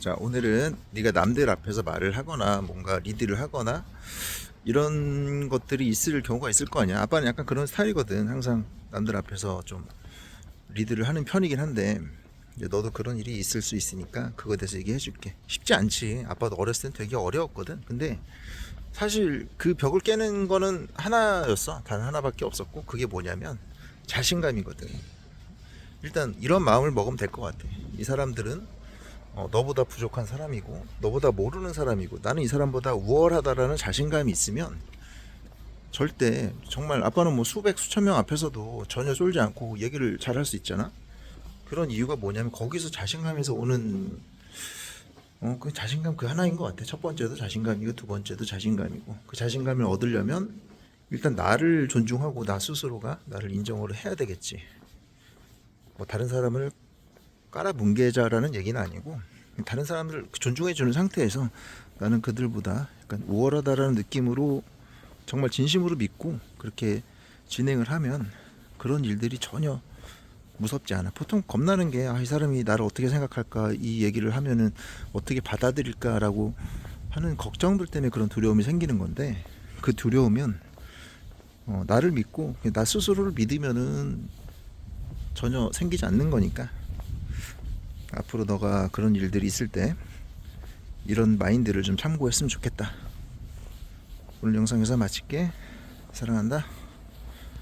자 오늘은 네가 남들 앞에서 말을 하거나 뭔가 리드를 하거나 이런 것들이 있을 경우가 있을 거 아니야. 아빠는 약간 그런 스타일이거든. 항상 남들 앞에서 좀 리드를 하는 편이긴 한데 이제 너도 그런 일이 있을 수 있으니까 그거에 대해서 얘기해 줄게. 쉽지 않지. 아빠도 어렸을 땐 되게 어려웠거든. 근데 사실 그 벽을 깨는 거는 하나였어. 단 하나밖에 없었고 그게 뭐냐면 자신감이거든. 일단 이런 마음을 먹으면 될 것 같아. 이 사람들은 어, 너보다 부족한 사람이고 너보다 모르는 사람이고 나는 이 사람보다 우월하다라는 자신감이 있으면 절대 정말 아빠는 뭐 수백 수천 명 앞에서도 전혀 쫄지 않고 얘기를 잘 할 수 있잖아. 그런 이유가 뭐냐면 거기서 자신감에서 오는 어, 그 자신감 그 하나인 것 같아. 첫 번째도 자신감이고 두 번째도 자신감이고 그 자신감을 얻으려면 일단 나를 존중하고 나 스스로가 나를 인정을 해야 되겠지. 뭐 다른 사람을 깔아 뭉개자라는 얘기는 아니고 다른 사람들 존중해 주는 상태에서 나는 그들보다 약간 우월하다라는 느낌으로 정말 진심으로 믿고 그렇게 진행을 하면 그런 일들이 전혀 무섭지 않아. 보통 겁나는 게, 아, 이 사람이 나를 어떻게 생각할까, 이 얘기를 하면은 어떻게 받아들일까라고 하는 걱정들 때문에 그런 두려움이 생기는 건데, 그 두려움은, 어, 나를 믿고, 나 스스로를 믿으면은 전혀 생기지 않는 거니까, 앞으로 너가 그런 일들이 있을 때, 이런 마인드를 좀 참고했으면 좋겠다. 오늘 영상 여기서 마칠게. 사랑한다.